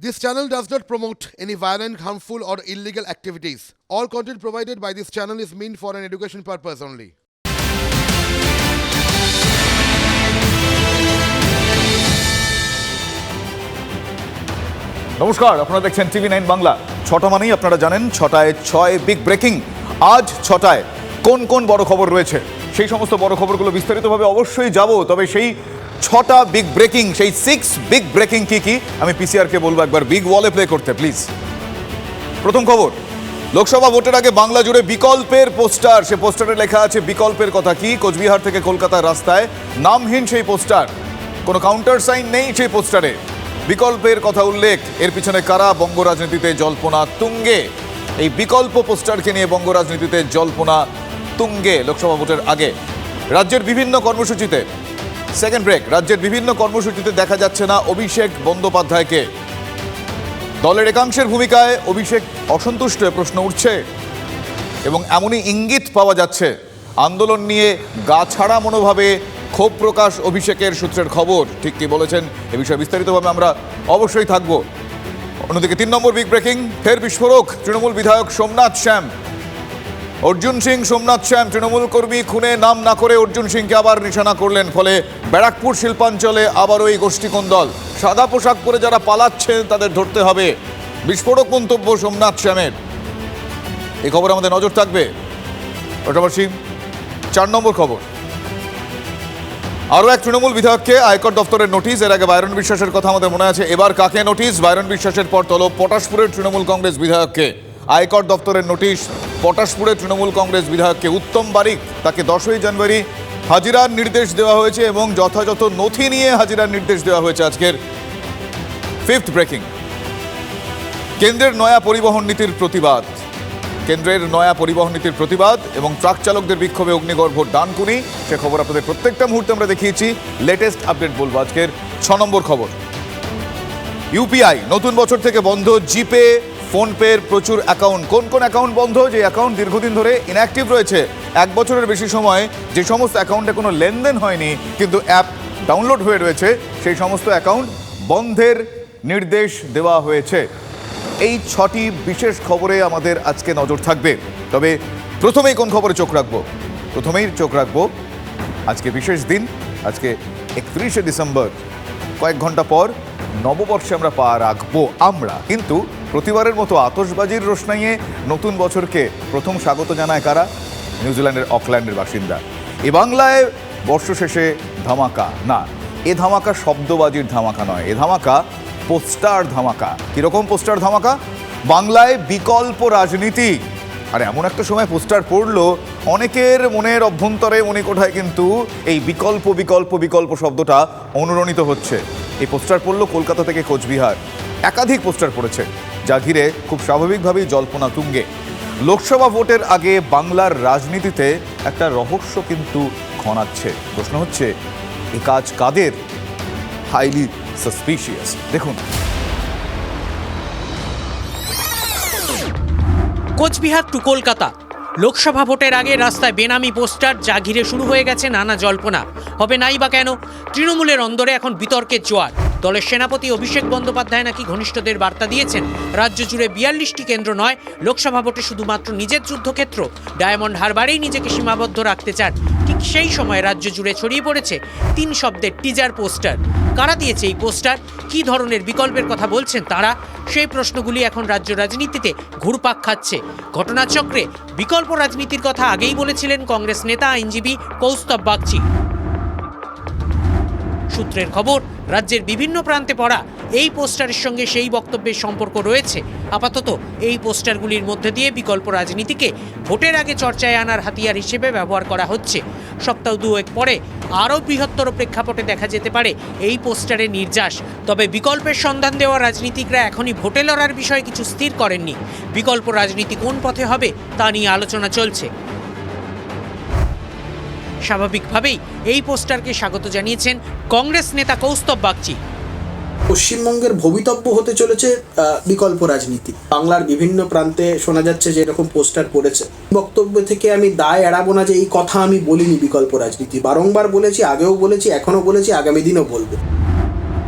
This channel does not promote any violent, harmful, or illegal activities. All content provided by this channel is meant for an education purpose only. নমস্কার আপনারা দেখছেন TV nine Bangla ছটা মানেই আপনারা জানেন ছটায় ছয় বিগ ব্রেকিং আজ ছটায় কোন কোন বড় খবর রয়েছে সেই সমস্ত বড় খবরগুলো বিস্তারিতভাবে অবশ্যই যাব তবে সেই ছটা বিগ ব্রেকিং সেই সিক্স বিগ ব্রেকিং কি কি? আমি পিসিআরকে বলব একবার বিগ ওয়ালে প্লে করতে প্লিজ প্রথম খবর, লোকসভা ভোটের আগে বাংলা জুড়ে বিকল্পের পোস্টার, সে পোস্টারে লেখা আছে, বিকল্পের কথা কি? কোচবিহার থেকে কলকাতার রাস্তায় নামহীন সেই পোস্টার। কোনো কাউন্টার সাইন নেই সেই পোস্টারে। বিকল্পের কথা উল্লেখ, এর পিছনে কারা? বঙ্গ রাজনীতিতে জল্পনা তুঙ্গে। এই বিকল্প পোস্টারকে নিয়ে বঙ্গ রাজনীতিতে জল্পনা তুঙ্গে, লোকসভা ভোটের আগে। রাজ্যের বিভিন্ন কর্মসূচিতে সেকেন্ড ব্রেক, রাজ্যের বিভিন্ন কর্মসূচিতে দেখা যাচ্ছে না অভিষেক বন্দ্যোপাধ্যায়কে। দলের একাংশের ভূমিকায় অভিষেক অসন্তুষ্ট প্রশ্ন উঠছে। এবং এমনই ইঙ্গিত পাওয়া যাচ্ছে। আন্দোলন নিয়ে গা ছাড়া মনোভাবে ক্ষোভ প্রকাশ অভিষেকের সূত্রের খবর। ঠিক কি বলেছেন এ বিষয়ে বিস্তারিতভাবে আমরা অবশ্যই থাকব। অন্যদিকে তিন নম্বর বিগ ব্রেকিং ফের বিস্ফোরক, তৃণমূল বিধায়ক সোমনাথ শ্যাম। অর্জুন সিং, সোমনাথ শ্যাম, তৃণমূল কর্মী খুনে নাম না করে অর্জুন সিংকে আবার নিশানা করলেন, ফলে ব্যারাকপুর শিল্পাঞ্চলে আবারও এই গোষ্ঠীকোণ দল। সাদা পোশাক পরে যারা পালাচ্ছেন, তাদের ধরতে হবে। বিস্ফোরক মন্তব্য সোমনাথ শ্যামের। এই খবর আমাদের নজর থাকবে। পাশাপাশি চার নম্বর খবর। আরও এক তৃণমূল বিধায়ককে আয়কর দপ্তরের নোটিশ, এর আগে বাইরন বিশ্বাসের কথা আমাদের মনে আছে। এবার কাকে নোটিশ? বাইরন বিশ্বাসের পর তলব পটাশপুরের তৃণমূল কংগ্রেস বিধায়ককে। আয়কর দপ্তরের নোটিশ পটাশপুরের তৃণমূল কংগ্রেস বিধায়ককে উত্তম বারিক, তাকে দশই জানুয়ারি হাজিরার নির্দেশ দেওয়া হয়েছে এবং যথাযথ নথি নিয়ে হাজিরার নির্দেশ দেওয়া হয়েছে আজকের ফিফথ ব্রেকিং। কেন্দ্রের নয়া পরিবহন নীতির প্রতিবাদ। কেন্দ্রের নয়া পরিবহন নীতির প্রতিবাদ এবং ট্রাক চালকদের বিক্ষোভে অগ্নিগর্ভ ডানকুনি, সে খবর আপনাদের প্রত্যেকটা মুহূর্তে আমরা দেখিয়েছি। লেটেস্ট আপডেট বলব আজকের ছ নম্বর খবর। ইউপিআই নতুন বছর থেকে বন্ধ জিপে ফোনপের প্রচুর অ্যাকাউন্ট। কোন কোন অ্যাকাউন্ট বন্ধ? যে অ্যাকাউন্ট দীর্ঘদিন ধরে ইনঅ্যাক্টিভ রয়েছে, এক বছরের বেশি সময় যে সমস্ত অ্যাকাউন্টে কোনো লেনদেন হয়নি, কিন্তু অ্যাপ ডাউনলোড হয়ে রয়েছে, সেই সমস্ত অ্যাকাউন্ট বন্ধের নির্দেশ দেওয়া হয়েছে। এই ছটি বিশেষ খবরে আমাদের আজকে নজর থাকবে। তবে প্রথমেই কোন খবরে চোখ রাখব? প্রথমেই চোখ রাখব আজকে বিশেষ দিন, আজকে একত্রিশে ডিসেম্বর। কয়েক ঘণ্টা পর নববর্ষে আমরা পা রাখব আমরা। কিন্তু প্রতিবারের মতো আতশবাজির রোশনাইয়ে নতুন বছরকে প্রথম স্বাগত জানায় কারা? নিউজিল্যান্ডের অকল্যান্ডের বাসিন্দা। এ বাংলায় বর্ষ শেষে ধামাকা। না, এ ধামাকা শব্দবাজির ধামাকা নয়। এ ধামাকা পোস্টার ধামাকা। কীরকম পোস্টার ধামাকা? বাংলায় বিকল্প রাজনীতি। আর, এমন একটা সময় পোস্টার পড়ল, অনেকের মনের অভ্যন্তরে, মনে কোঠায় কিন্তু এই বিকল্প বিকল্প বিকল্প শব্দটা অনুরণিত হচ্ছে। এই পোস্টার পড়ল কলকাতা থেকে কোচবিহার। একাধিক পোস্টার পড়েছে। যা ঘিরে খুব স্বাভাবিকভাবেই জল্পনা তুঙ্গে। লোকসভা ভোটের আগে বাংলার রাজনীতিতে একটা রহস্য কিন্তু খনাচ্ছে। প্রশ্ন হচ্ছে, এ কাজ কাদের? Highly suspicious. দেখুন। কোচবিহার টু কলকাতা। লোকসভা ভোটের আগে রাস্তায় বেনামি পোস্টার, যা ঘিরে শুরু হয়ে গেছে নানা জল্পনা। হবে নাই বা কেন? তৃণমূলের অন্দরে এখন বিতর্কের জোয়ার। দলের সেনাপতি অভিষেক বন্দ্যোপাধ্যায় নাকি ঘনিষ্ঠদের বার্তা দিয়েছেন? রাজ্য জুড়ে বিয়াল্লিশটি কেন্দ্র নয়, লোকসভা ভোটে শুধুমাত্র নিজের যুদ্ধক্ষেত্র। ডায়মন্ড হারবারেই নিজেকে সীমাবদ্ধ রাখতে চান। ঠিক সেই সময় রাজ্য জুড়ে ছড়িয়ে পড়েছে তিন শব্দের টিজার পোস্টার। কারা দিয়েছে এই পোস্টার? কী ধরনের বিকল্পের কথা বলছেন তারা? সেই প্রশ্নগুলি এখন রাজ্য রাজনীতিতে ঘুরপাক খাচ্ছে। ঘটনাচক্রে বিকল্প রাজনীতির কথা আগেই বলেছিলেন কংগ্রেস নেতা, আইনজীবী কৌস্তব বাগচি। সূত্রের খবর, রাজ্যের বিভিন্ন প্রান্তে পড়া এই পোস্টারের সঙ্গে সেই বক্তব্যের সম্পর্ক রয়েছে। আপাতত এই পোস্টারগুলির মধ্যে দিয়ে বিকল্প রাজনীতিকে ভোটের আগে চর্চায় আনার হাতিয়ার হিসেবে ব্যবহার করা হচ্ছে। সপ্তাহ দুয়েক পরে আরও বৃহত্তর প্রেক্ষাপটে দেখা যেতে পারে এই পোস্টারের নির্যাস। তবে বিকল্পের সন্ধান দেওয়া রাজনীতিকরা এখনই ভোটে লড়ার বিষয়ে কিছু স্থির করেননি। বিকল্প রাজনীতি কোন পথে হবে তা নিয়ে আলোচনা চলছে। স্বাভাবিকভাবেই এই পোস্টারকে স্বাগত জানিয়েছেন কংগ্রেস নেতা কৌস্তব বাগচি। পশ্চিমবঙ্গের ভবিতব্য হতে চলেছে আহ, বিকল্প রাজনীতি। বাংলার বিভিন্ন প্রান্তে শোনা যাচ্ছে যে এরকম পোস্টার পড়েছে। বক্তব্য থেকে আমি দায় এড়াবো না যে এই কথা আমি বলিনি বিকল্প রাজনীতি। বারংবার বলেছি আগেও বলেছি এখনও বলেছি আগামী দিনও বলব।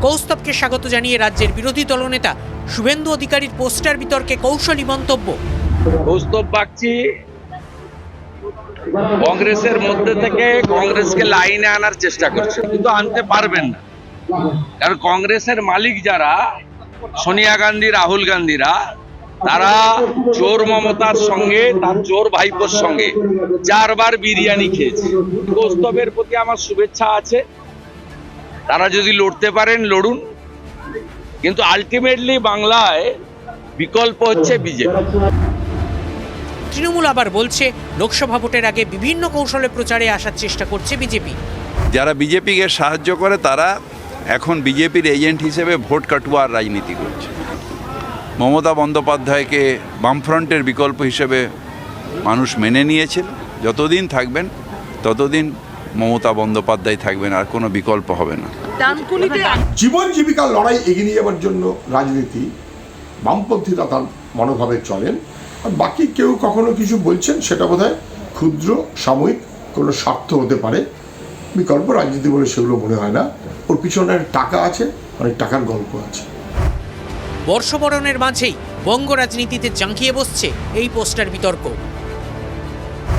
কৌস্তবকে স্বাগত জানিয়ে রাজ্যের বিরোধী দলনেতা শুভেন্দু অধিকারীর পোস্টার বিতর্কে কৌশলী মন্তব্য। কৌস্তব বাগচি কংগ্রেসের মধ্যে থেকে কংগ্রেসকে লাইনে আনার চেষ্টা করছে, কিন্তু আনতে পারবেন না। কারণ কংগ্রেসের মালিক যারা, সোনিয়া গান্ধী, রাহুল গান্ধীরা, তারা চোর মমতার সঙ্গে, তার চোর ভাইপোর সঙ্গে চারবার বিরিয়ানি খেয়েছে। কৌস্তবের প্রতি আমার শুভেচ্ছা আছে। তারা যদি লড়তে পারেন, লড়ুন। কিন্তু আলটিমেটলি বাংলায় বিকল্প হচ্ছে বিজেপি। তৃণমূল আবার বলছে লোকসভা ভোটের আগে বিভিন্ন কৌশলে প্রচারে আসার চেষ্টা করছে বিজেপি। যারা বিজেপিকে সাহায্য করে তারা এখন বিজেপির এজেন্ট হিসেবে ভোট কাটুয়ার রাজনীতি করছে। মমতা বন্দ্যোপাধ্যায়কে বামফ্রন্টের বিকল্প হিসেবে মানুষ মেনে নিয়েছিল। যতদিন থাকবেন ততদিন মমতা বন্দ্যোপাধ্যায় থাকবেন আর কোনো বিকল্প হবে না। জীবন জীবিকার লড়াই এগিয়ে নিয়ে যাওয়ার জন্য রাজনীতি বামপন্থীরা তার মনোভাবে চলেন। বাকি কেউ কখনো কিছু বলছেন, সেটা বোধ ক্ষুদ্র, সাময়িক কোনো স্বার্থ হতে পারে। বিকল্প রাজনীতি বলে সেগুলো মনে হয় না। ওর পিছনে টাকা আছে, অনেক টাকার গল্প আছে। বর্ষবরণের মাঝেই বঙ্গ রাজনীতিতে চাঁকিয়ে বসছে এই পোস্টার বিতর্ক।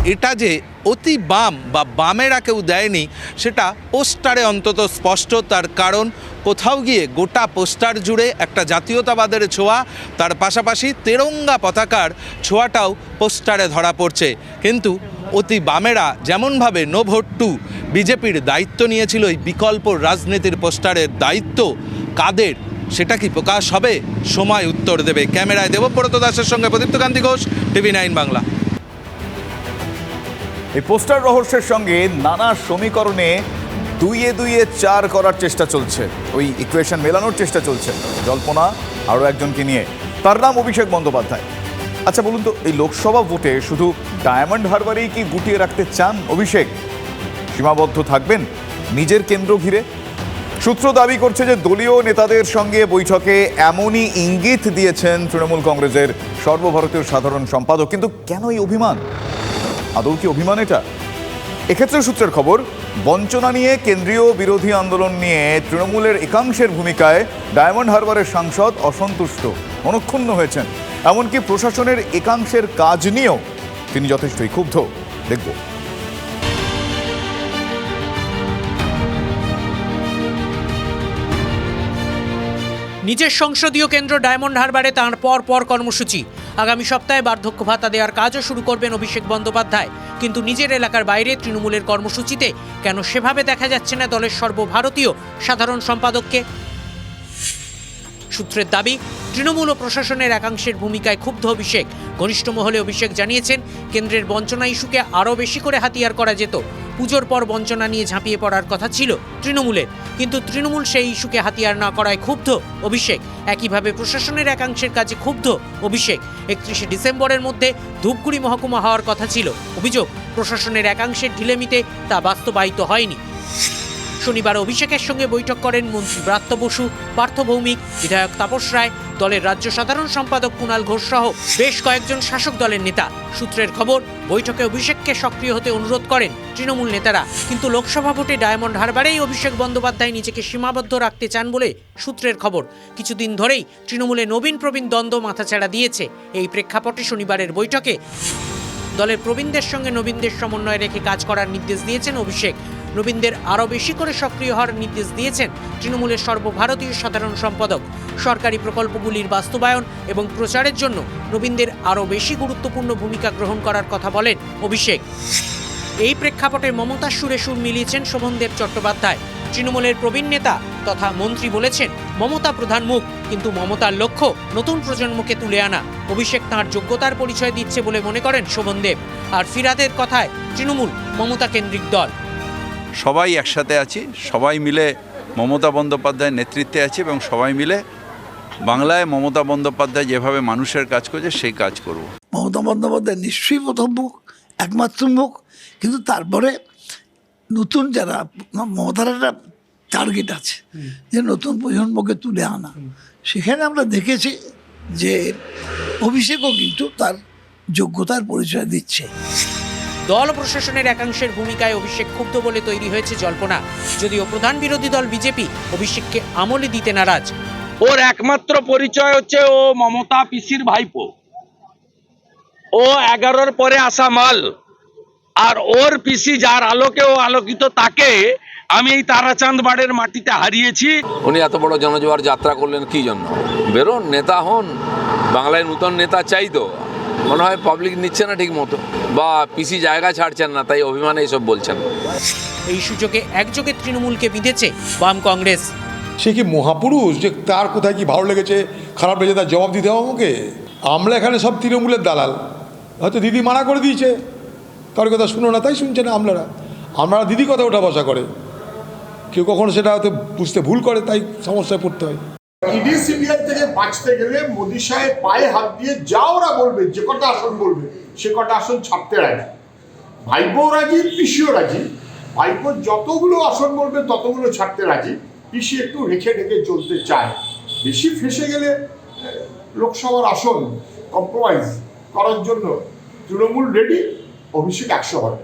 এটা যে অতি বাম বা বামেরা কেউ দেয়নি, সেটা পোস্টারে অন্তত স্পষ্ট। তার কারণ, কোথাও গিয়ে গোটা পোস্টার জুড়ে একটা জাতীয়তাবাদের ছোঁয়া, তার পাশাপাশি তেরঙ্গা পতাকার ছোঁয়াটাও পোস্টারে ধরা পড়ছে। কিন্তু অতি বামেরা যেমনভাবে নো ভোট টু বিজেপির দায়িত্ব নিয়েছিল, এই বিকল্প রাজনীতির পোস্টারের দায়িত্ব কাদের, সেটা কি প্রকাশ হবে? সময় উত্তর দেবে। ক্যামেরায় দেবব্রত দাসের সঙ্গে প্রদীপ্ত কান্তি ঘোষ, টিভি নাইন বাংলা। এই পোস্টার রহস্যের সঙ্গে নানা সমীকরণে দুইয়ে দুইয়ে চার করার চেষ্টা চলছে। ওই ইকুয়েশন মেলানোর চেষ্টা চলছে। জল্পনা, আরও একজনকে নিয়ে। তার নাম অভিষেক বন্দ্যোপাধ্যায়। আচ্ছা বলুন তো, এই লোকসভা ভোটে শুধু ডায়মন্ড হারবারেই কি গুটিয়ে রাখতে চান অভিষেক? সীমাবদ্ধ থাকবেন নিজের কেন্দ্র ঘিরে? সূত্র দাবি করছে যে দলীয় নেতাদের সঙ্গে বৈঠকে এমনই ইঙ্গিত দিয়েছেন তৃণমূল কংগ্রেসের সর্বভারতীয় সাধারণ সম্পাদক। কিন্তু কেন এই অভিমান? আদৌ কি অভিমান এটা? এক্ষেত্রে সূত্রের খবর, বঞ্চনা নিয়ে কেন্দ্রীয় বিরোধী আন্দোলন নিয়ে তৃণমূলের একাংশের ভূমিকায় ডায়মন্ড হারবারের সাংসদ অসন্তুষ্ট মনক্ষুণ্ণ হয়েছেন। এমনকি প্রশাসনের একাংশের কাজ নিয়েও তিনি যথেষ্টই ক্ষুব্ধ। দেখব। নিজের সংসদীয় কেন্দ্র ডায়মন্ড হারবারে তাঁর পর পর কর্মসূচি। আগামী সপ্তাহে বার্ধক্য ভাতা দেওয়ার কাজও শুরু করবেন অভিষেক বন্দ্যোপাধ্যায়। কিন্তু নিজের এলাকার বাইরে তৃণমূলের কর্মসূচিতে কেন সেভাবে দেখা যাচ্ছে না দলের সর্বভারতীয় সাধারণ সম্পাদককে? সূত্রের দাবি, তৃণমূল ও প্রশাসনের একাংশের ভূমিকায় ক্ষুব্ধ অভিষেক। ঘনিষ্ঠ মহলে অভিষেক জানিয়েছেন, কেন্দ্রের বঞ্চনা ইস্যুকে আরও বেশি করে হাতিয়ার করা যেত। পুজোর পর বঞ্চনা নিয়ে ঝাঁপিয়ে পড়ার কথা ছিল তৃণমূলের। কিন্তু তৃণমূল সেই ইস্যুকে হাতিয়ার না করায় ক্ষুব্ধ অভিষেক। একইভাবে প্রশাসনের একাংশের কাছে ক্ষুব্ধ অভিষেক। একত্রিশে ডিসেম্বরের মধ্যে ধূপগুড়ি মহকুমা হওয়ার কথা ছিল। অভিযোগ, প্রশাসনের একাংশের ঢিলেমিতে তা বাস্তবায়িত হয়নি। শনিবার অভিষেকের সঙ্গে বৈঠক করেন মন্ত্রী ব্রাত্য বসু, পার্থ ভৌমিক, বিধায়ক তাপস রায়, দলের রাজ্য সাধারণ সম্পাদক কুণাল ঘোষ সহ বেশ কয়েকজন শাসক দলের নেতা। সূত্রের খবর, বৈঠকে অভিষেককে সক্রিয় হতে অনুরোধ করেন তৃণমূল নেতারা। কিন্তু লোকসভা ভোটে ডায়মন্ড হারবারেই অভিষেক বন্দ্যোপাধ্যায় নিজেকে সীমাবদ্ধ রাখতে চান বলে সূত্রের খবর। কিছুদিন ধরেই তৃণমূলে নবীন প্রবীণ দ্বন্দ্ব মাথাচাড়া দিয়েছে। এই প্রেক্ষাপটে শনিবারের বৈঠকে দলের প্রবীণদের সঙ্গে নবীনদের সমন্বয় রেখে কাজ করার নির্দেশ দিয়েছেন অভিষেক। নবীনদের আরও বেশি করে সক্রিয় হওয়ার নির্দেশ দিয়েছেন তৃণমূলের সর্বভারতীয় সাধারণ সম্পাদক। সরকারি প্রকল্পগুলির বাস্তবায়ন এবং প্রচারের জন্য নবীনদের আরও বেশি গুরুত্বপূর্ণ ভূমিকা গ্রহণ করার কথা বলেন অভিষেক। এই প্রেক্ষাপটে মমতার সুরে সুর মিলিয়েছেন শোভনদেব চট্টোপাধ্যায়। তৃণমূলের প্রবীণ নেতা তথা মন্ত্রী বলেছেন, মমতা প্রধান মুখ, কিন্তু মমতার লক্ষ্য নতুন প্রজন্মকে তুলে আনা। অভিষেক তাঁর যোগ্যতার পরিচয় দিচ্ছে বলে মনে করেন শোভনদেব আর ফিরাদের কথায় তৃণমূল মমতা কেন্দ্রিক দল। সবাই একসাথে আছি, সবাই মিলে মমতা বন্দ্যোপাধ্যায়ের নেতৃত্বে আছি এবং সবাই মিলে বাংলায় মমতা বন্দ্যোপাধ্যায় যেভাবে মানুষের কাজ করছে, সেই কাজ করব। মমতা বন্দ্যোপাধ্যায় নিশ্চয়ই প্রথম মুখ, একমাত্র মুখ। কিন্তু তারপরে নতুন যারা, মমতার একটা টার্গেট আছে, যে নতুন প্রজন্মকে তুলে আনা। সেখানে আমরা দেখেছি যে অভিষেকও কিন্তু তার যোগ্যতার পরিচয় দিচ্ছে। দল প্রশাসনের একাংশের ভূমিকায় অভিষেক ক্ষুব্ধ বলে তৈরি হয়েছে জল্পনা। যদিও প্রধান বিরোধী দল বিজেপি অভিষেককে আমলে দিতে নারাজ। ওর একমাত্র পরিচয় হচ্ছে ও মমতা পিসির ভাইপো। ও এগারোর পরে আসা মাল আর ওর পিসি যার আলোকে ও আলোকিত তাকে আমি এই তারাচাঁদ বাড়ের মাটিতে হারিয়েছি। উনি এত বড় জনজোয়ার যাত্রা করলেন কি জন্য? বেরোন নেতা হন। বাংলায় নূতন নেতা চাই তো। মনে হয় পাবলিক নিচ্ছে না ঠিক মতো। বা পিসি জায়গা ছাড়ছেন না তাই অভিমানে এইসব বলছেন। এই সুযোগে একযোগে তৃণমূলকে বিঁধেছে বাম কংগ্রেস। সে কি মহাপুরুষ? যে তার কোথায় কি ভালো লেগেছে খারাপ লেগেছে তার জবাব দিতে হবে আমাকে? আমরা এখানে সব তৃণমূলের দালাল। হয়তো দিদি মানা করে দিয়েছে। কারোর কথা শুনো না তাই শুনছে না আমলারা। আমরা দিদি কথা ওঠা বসা করে। কেউ কখনো সেটা হয়তো বুঝতে ভুল করে তাই সমস্যায় পড়তে হয়। ইডি, সিবিআই থেকে বাঁচতে গেলে মোদি সাহেব পায়ে হাত দিয়ে যা ওরা বলবে, যে কটা আসন বলবে, সে কটা আসন ছাড়তে রাজি ভাইপো রাজি, পিসিও রাজি। ভাইপো যতগুলো আসন বলবে, ততগুলো ছাড়তে রাজি। পিসি একটু রেখে রেখে চলতে চায়। বেশি ফেসে গেলে লোকসভার আসন কম্প্রোমাইজ করার জন্য তৃণমূল রেডি অভিষেক একশো হবে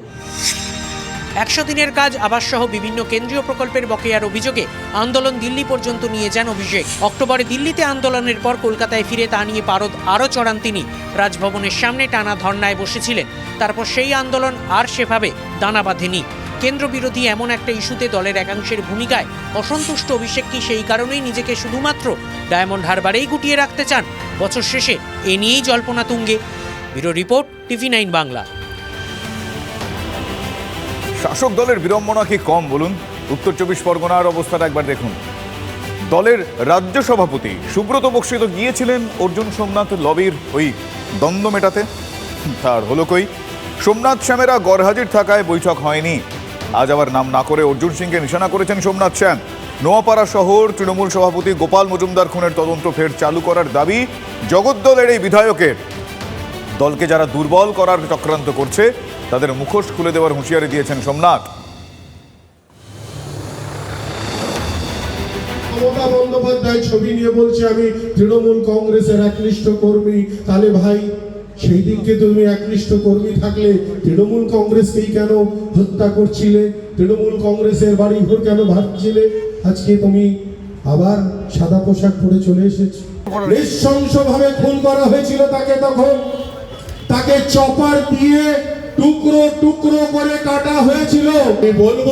একশো দিনের কাজ আবাস সহ বিভিন্ন কেন্দ্রীয় প্রকল্পের বকেয়ার অভিযোগে আন্দোলন দিল্লি পর্যন্ত নিয়ে যান অভিষেক। অক্টোবরে দিল্লিতে আন্দোলনের পর কলকাতায় ফিরে তা নিয়ে পারদ আরও চড়ান তিনি। রাজভবনের সামনে টানা ধর্নায় বসেছিলেন। তারপর সেই আন্দোলন আর সেভাবে দানা বাঁধেনি। কেন্দ্র বিরোধী এমন একটা ইস্যুতে দলের একাংশের ভূমিকায় অসন্তুষ্ট অভিষেক কি সেই কারণেই নিজেকে শুধুমাত্র ডায়মন্ড হারবারেই গুটিয়ে রাখতে চান? বছর শেষে এ নিয়েই জল্পনা তুঙ্গে। Bureau report TV nine Bangla. শাসক দলের বিড়ম্বনা কি কম বলুন? উত্তর চব্বিশ পরগনার অবস্থাটা একবার দেখুন। দলের রাজ্য সভাপতি সুব্রত বক্সী তো গিয়েছিলেন অর্জুন সোমনাথ লবির ওই দ্বন্দ্ব মেটাতে। তার হলো কই? সোমনাথ শ্যামেরা গড়হাজির থাকায় বৈঠক হয়নি। আজ আবার নাম না করে অর্জুন সিংকে নিশানা করেছেন সোমনাথ শ্যাম। নোয়াপাড়া শহর তৃণমূল সভাপতি গোপাল মজুমদার খুনের তদন্ত ফের চালু করার দাবি জগদ্দলের এই বিধায়কের। দলকে যারা দুর্বল করার চক্রান্ত করছে তাদের মুখোশ খুলে দেওয়ার হুঁশিয়ারি দিয়েছেন সোমনাথ। মমতা বন্দ্যোপাধ্যায় ছবি নিয়ে বলছে, আমি তৃণমূল কংগ্রেসের একনিষ্ঠ কর্মী। তাহলে ভাই, সেই দিনকে তুমি একনিষ্ঠ কর্মী থাকলে তৃণমূল কংগ্রেসকেই কেন হত্যা করছিলে? তৃণমূল কংগ্রেসের বাড়ি ঘর কেন ভাবছিলে আজকে তুমি আবার সাদা পোশাক পরে চলে এসেছ। নৃশংসভাবে খুন করা হয়েছিল তাকে তখন। তাকে চপার দিয়ে টুকরো টুকরো করে কাটা হয়েছিল। বলব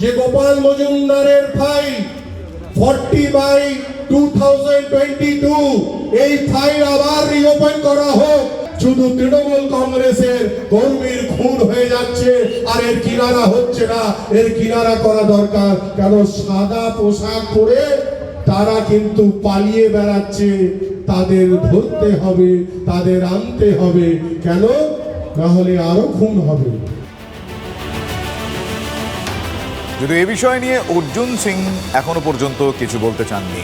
যে গোপাল মজুমদারের ফাইল ফর্টি বাই টু এই ফাইল আবার রিওপেন করা হোক। শুধু তৃণমূল কংগ্রেসের কর্মীর খুন হয়ে যাচ্ছে, আর এর কিনারা হচ্ছে না। এর কিনারা করা দরকার। কেন সাদা পোশাক পরে তারা কিন্তু পালিয়ে বেড়াচ্ছে। তাদের ধরতে হবে, তাদের আনতে হবে। কেন? না হলে আরও খুন হবে। যদি এ বিষয় নিয়ে অর্জুন সিং এখনও পর্যন্ত কিছু বলতে চাননি।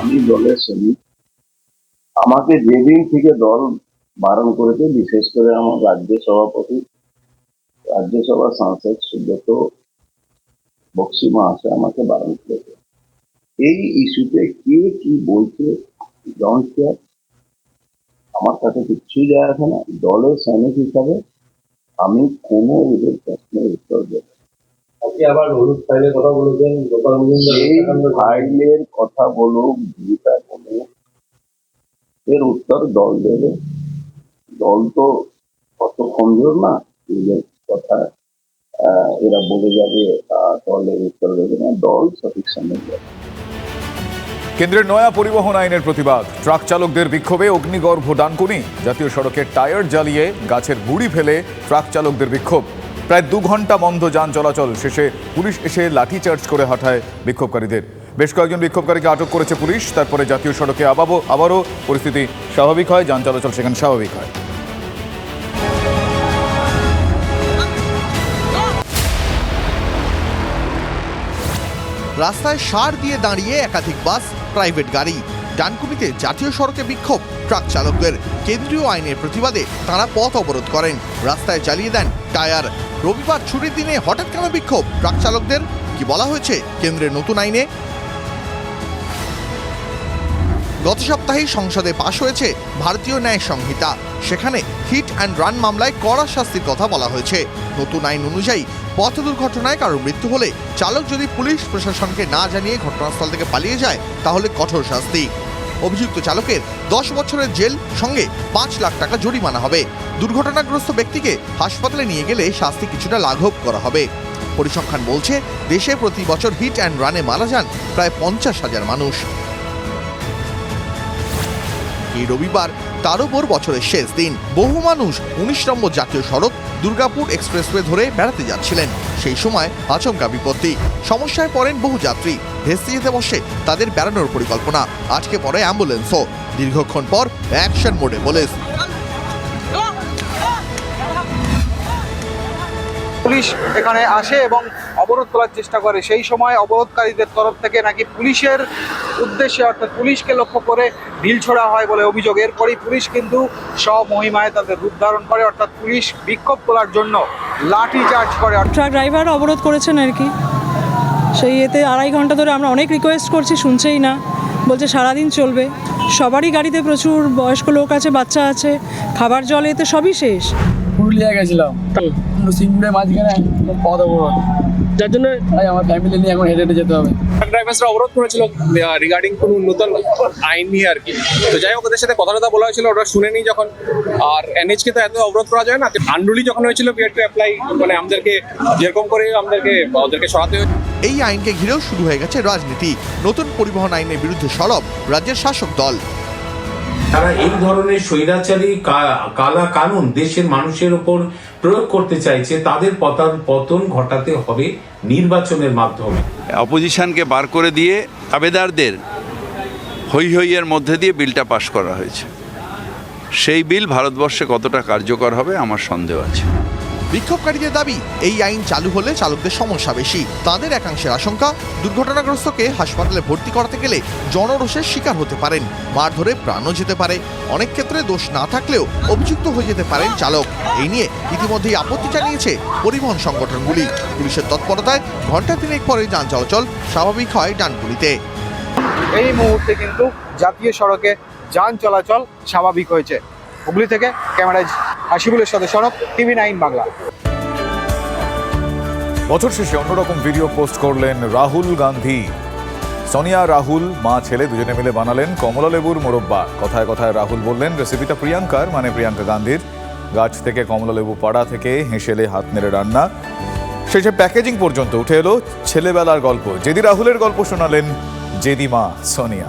আমি দলের শ্রমিক। আমাকে যেদিন থেকে দল বারণ করেছে বিশেষ করে আমার রাজ্য সভাপতি রাজ্যসভা সাংসদ সুব্রত বক্সি মহাশয় আমাকে বারণ করেছে। এই ইস্যুতে কে কি বলছে ডোন্ট কেয়ার আমার কাছে কিচ্ছু যায় আসে না। দলের সৈনিক হিসাবে আমি কোনো এদের প্রশ্নের উত্তর দেব আবার হলুদ ফাইলের কথা বলেছেন ফাইলের কথা। বলুক এর উত্তর দল দেবে। দল তো কত কমজোর না নিজের কথা আহ, এরা বলে যাবে আহ, দলের উত্তর দেবে না। দল সঠিক সময় দেবে কেন্দ্রের নয়া পরিবহন আইনের প্রতিবাদ। ট্রাক চালকদের বিক্ষোভে অগ্নিগর্ভ ডানকুনি। জাতীয় সড়কের টায়ার জ্বালিয়ে গাছের গুড়ি ফেলে ট্রাক চালকদের বিক্ষোভ। প্রায় দু ঘণ্টা বন্ধ যান চলাচল। শেষে পুলিশ এসে লাঠিচার্জ করে হাঁটায় বিক্ষোভকারীদের। বেশ কয়েকজন বিক্ষোভকারীকে আটক করেছে পুলিশ। তারপরে জাতীয় সড়কে আবাবো, আবারও পরিস্থিতি স্বাভাবিক হয়, যান চলাচল সেখানে স্বাভাবিক হয়। রাস্তায় সার দিয়ে দাঁড়িয়ে একাধিক বাস, প্রাইভেট গাড়ি। ডানকুমিতে জাতীয় সড়কে বিক্ষোভ, ট্রাক চালকদের কেন্দ্রীয় আইনের প্রতিবাদে তারা পথ অবরোধ করেন। রাস্তায় চালিয়ে দেন টায়ার। রবিবার ছুটির দিনে হঠাৎ কেন বিক্ষোভ? ট্রাক চালকদের কি বলা হয়েছে? কেন্দ্রের নতুন আইনে গত সপ্তাহেই সংসদে পাশ হয়েছে ভারতীয় ন্যায় সংহিতা। সেখানে হিট অ্যান্ড রান মামলায় কড়া শাস্তির কথা বলা হয়েছে। নতুন আইন অনুযায়ী পথ দুর্ঘটনায় কারও মৃত্যু হলে চালক যদি পুলিশ প্রশাসনকে না জানিয়ে ঘটনাস্থল থেকে পালিয়ে যায়, তাহলে কঠোর শাস্তি। অভিযুক্ত চালকের দশ বছরের জেল সঙ্গে পাঁচ লাখ টাকা জরিমানা হবে। দুর্ঘটনাগ্রস্ত ব্যক্তিকে হাসপাতালে নিয়ে গেলে শাস্তি কিছুটা লাঘব করা হবে। পরিসংখ্যান বলছে, দেশে প্রতি বছর হিট অ্যান্ড রানে মারা যান প্রায় পঞ্চাশ হাজার মানুষ। এই রবিবার তার উপর বছরের শেষ দিন। বহু মানুষ উনিশ নম্বর জাতীয় সড়ক, দুর্গাপুর এক্সপ্রেসওয়ে ধরে বেড়াতে যাচ্ছিলেন। সেই সময় আচমকা বিপত্তি। সমস্যায় পড়েন বহু যাত্রী। ভেস্তে যেতে বসে তাদের বেড়ানোর পরিকল্পনা। আজকে পরে অ্যাম্বুলেন্সও। দীর্ঘক্ষণ পর অ্যাকশন মোডে পুলিশ পুলিশ এখানে আসে এবং অবরোধ তোলার চেষ্টা করে। সেই সময় অবরোধকারীদের তরফ থেকে নাকি পুলিশের উদ্দেশ্যে অর্থাৎ পুলিশকে লক্ষ্য করে ঢিল ছোড়া হয় বলে অভিযোগ। এরপরই পুলিশ কিন্তু স্বমহিমায় তাদের রূপ ধারণ করে। অর্থাৎ পুলিশ বিক্ষোভ তোলার জন্য লাঠি চার্জ করে। ট্রাক ড্রাইভার অবরোধ করেছেন আর কি। সেই এতে আড়াই ঘণ্টা ধরে আমরা অনেক রিকোয়েস্ট করছি, শুনছেই না। বলছে সারাদিন চলবে। সবারই গাড়িতে প্রচুর বয়স্ক লোক আছে, বাচ্চা আছে। খাবার জল এতে সবই শেষ। পুরুলিয়া গেছিলাম। সিঙ্গুরের মাঝখানে পদ অবরোধ। যার জন্য তাই আমার ফ্যামিলি নিয়ে এখন হেঁটে হেঁটে যেতে হবে। ড্রাইভার্সরা অবরোধ করেছিল রিগার্ডিং কোনো নতুন আইন নিয়ে আর কি। তো যাই হোক ওদের সাথে কথা টথা বলা হয়েছিল ওরা শুনেনি যখন। আর এনএইচকে তো এত অবরোধ করা যায় না আনরুলি যখন হয়েছিল বি টু অ্যাপ্লাই মানে আমাদেরকে যেরকম করে আমাদেরকে ওদেরকে সরাতে হয়েছে। এই আইনকে ঘিরেও শুরু হয়ে গেছে রাজনীতি। নতুন পরিবহন আইনের বিরুদ্ধে সরব রাজ্যের শাসক দল। তারা এই ধরনের স্বৈরাচারী কালা কানুন দেশের মানুষের ওপর প্রয়োগ করতে চাইছে, তাদের পতন পতন ঘটাতে হবে নির্বাচনের মাধ্যমে। অপোজিশনকে বার করে দিয়ে আবেদারদের হই হইয়ের মধ্যে দিয়ে বিলটা পাশ করা হয়েছে। সেই বিল ভারতবর্ষে কতটা কার্যকর হবে আমার সন্দেহ আছে। বিক্ষোভকারীদের দাবি, এই আইন চালু হলে চালকদের সমস্যা বেশি। তাদের একাংশের আশঙ্কা, দুর্ঘটনাগ্রস্তকে হাসপাতালে ভর্তি করাতে গেলে জনরোষের শিকার হতে পারেন। মারধরে প্রাণও যেতে পারে। অনেক ক্ষেত্রে দোষ না থাকলেও অভিযুক্ত হয়ে যেতে পারেন চালক। এই নিয়ে ইতিমধ্যেই আপত্তি জানিয়েছে পরিবহন সংগঠনগুলি। পুলিশের তৎপরতায় ঘণ্টা তিনেক পরে যান চলাচল স্বাভাবিক হয় ডানগুলিতে এই মুহূর্তে কিন্তু জাতীয় সড়কে যান চলাচল স্বাভাবিক হয়েছে। হুগলি থেকে, ক্যামেরায় হাসিবুলের সাথে সরব টিভি নাইন বাংলা। বছর শেষে অন্যরকম ভিডিও পোস্ট করলেন রাহুল গান্ধী। সোনিয়া, রাহুল, মা, ছেলে দুজনে মিলে বানালেন কমলা লেবুর মোরব্বা। কথায় কথায় রাহুল বললেন, রেসিপিটা প্রিয়াঙ্কার মানে প্রিয়াঙ্কা গান্ধীর। গাছ থেকে কমলা লেবু পাড়া থেকে হেসেলে হাত নেড়ে রান্না। শেষে প্যাকেজিং পর্যন্ত উঠে এলো ছেলেবেলার গল্প। জেদি রাহুলের গল্প শোনালেন জেদি মা, সোনিয়া।